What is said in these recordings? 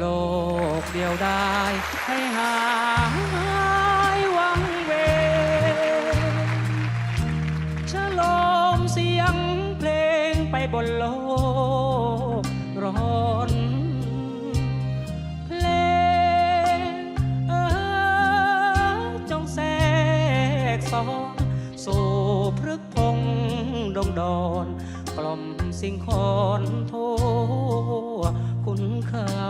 โลกเดียวได้ให้หายวังเวงฉลมเสียงเพลงไปบนโลกร้อนเพลงเออจงแทรกซอนสู่พฤกพงดงดอน กล่อมสิ่งคอนทัวคุณเขา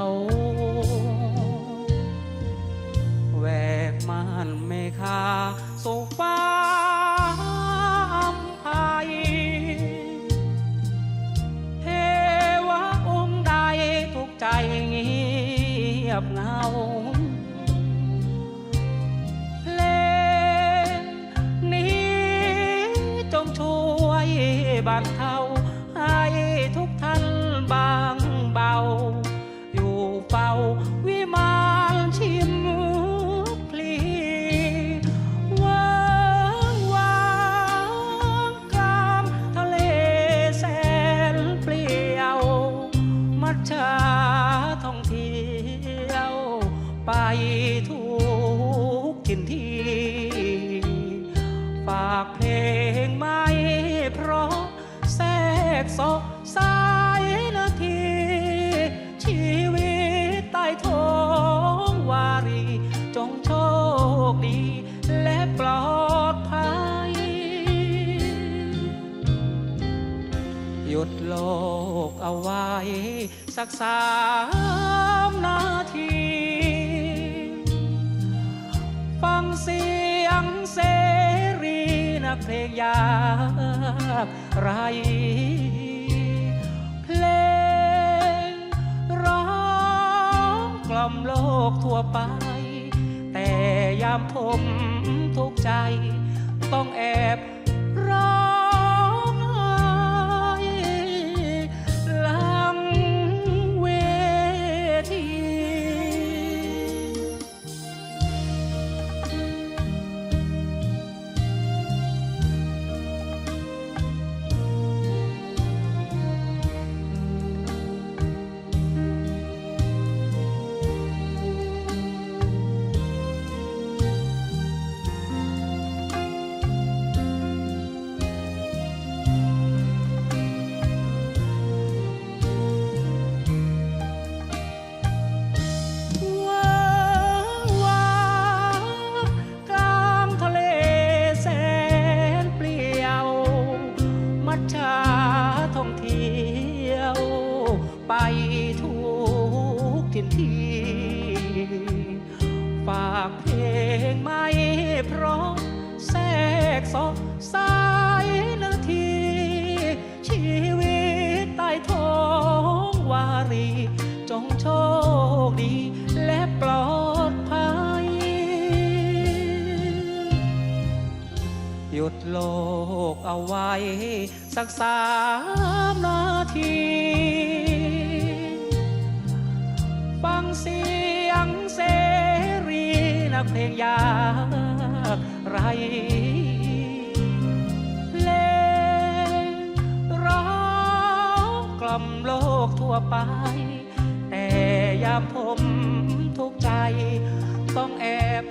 บรรเทาให้ทุกท่านบางเบา อยู่เฝ้าวิมานชิมพลีวางวางกลางทะเลแสนเปลี่ยว มัจฉาท่องเที่ยวไปทุก กซอกสายนาที ชีวิตใต้ท้องวารี จงโชคดี และปลอดภัย หยุดโลกเอาไว้ สักสามนาที ฟังเสียงเส นักเพลงยากไร เพลงร้องกล่อมโลกทั่วไป แต่ยามผมทุกใจ ต้องแอบากเพลงไม่เพราะแทรกซอกสายนาที ชีวิตใต้ท้องวารี จงโชคดีและปลอดภัย หยุดโลกเอาไว้ สักสามนาที ลงยากไรเพลงร้องกล่อมโลกทั่วไป แต่ยามผมทุกใจต้องแอบ